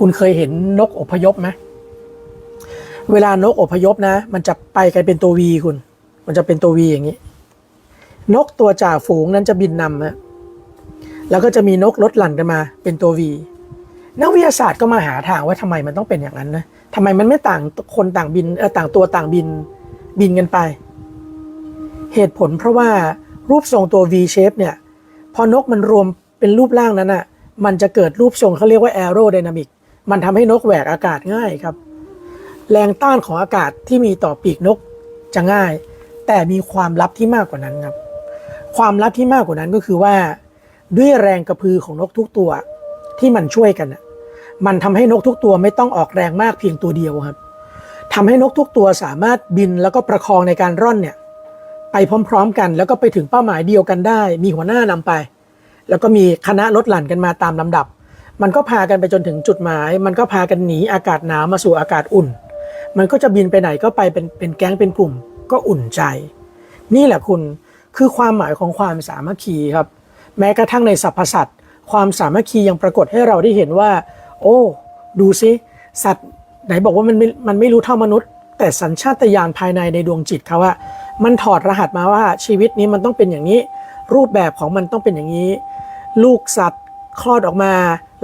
คุณเคยเห็นนกอพยพไหมเวลานกอพยพนะ มันจะไปกันเป็นตัววีคุณ มันจะเป็นตัววีอย่างนี้ นกตัวจ่าฝูงนั้นจะบินนำฮะแล้วก็จะมีนกลดหลั่นกันมา เป็นตัววีนักวิทยาศาสตร์ก็มาหาทางว่าทำไมมันต้องเป็นอย่างนั้นนะทำไมมันไม่ต่างคนต่างบินเออต่างตัวต่างบินบินกันไป เหตุผลเพราะว่ารูปทรงตัว V shape เนี่ย พอนกมันรวมเป็นรูปร่างนั้นอะ มันจะเกิดรูปทรงเขาเรียกว่า aerodynamic มันทำให้นกแหวกอากาศง่ายครับ แรงต้านของอากาศที่มีต่อปีกนกจะง่าย แต่มีความลับที่มากกว่านั้นครับ ความลับที่มากกว่านั้นก็คือว่า ด้วยแรงกระพือของนกทุกตัวที่มันช่วยกันมันทำให้นกทุกตัวไม่ต้องออกแรงมากเพียงตัวเดียวครับทำให้นกทุกตัวสามารถบินแล้วก็ประคองในการร่อนเนี่ยไปพร้อม ๆ กัน แล้วก็ไปถึงเป้าหมายเดียวกันได้ มีหัวหน้านำไป แล้วก็มีคณะรถหลั่นกันมาตามลำดับ มันก็พากันไปจนถึงจุดหมาย มันก็พากันหนีอากาศหนาวมาสู่อากาศอุ่น มันก็จะบินไปไหนก็ไปเป็นเป็นแก๊งเป็นกลุ่ม ก็อุ่นใจ นี่แหละคุณคือความหมายของความสามัคคีครับ แม้กระทั่งในสรรพสัตว์ความสามัคคียังปรากฏให้เราได้เห็นว่า โอ้ ดูซิสัตว์ไหนบอกว่ามันไม่มันไม่รู้เท่ามนุษย์ แต่สัญชาตญาณภายในในดวงจิตเขาอะมันถอดรหัสมาว่าชีวิตนี้มันต้องเป็นอย่างนี้ รูปแบบของมันต้องเป็นอย่างนี้ ลูกสัตว์คลอดออกมา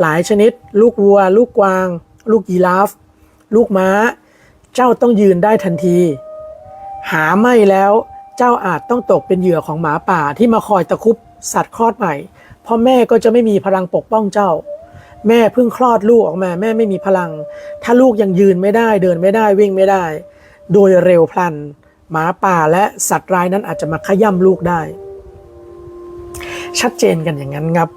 หลายชนิด ลูกวัว ลูกกวาง ลูกยีราฟ ลูกม้า เจ้าต้องยืนได้ทันที หาไม่แล้วเจ้าอาจต้องตกเป็นเหยื่อของหมาป่าที่มาคอยตะคุบสัตว์คลอดใหม่เพราะแม่ก็จะไม่มีพลังปกป้องเจ้า แม่เพิ่งคลอดลูกออกมา แม่ไม่มีพลัง ถ้าลูกยังยืนไม่ได้เดินไม่ได้วิ่งไม่ได้ โดยเร็วพลัน หมาป่าและสัตว์ร้ายนั้นอาจจะมาขย่ำลูกได้ ชัดเจนกันอย่างนั้นครับ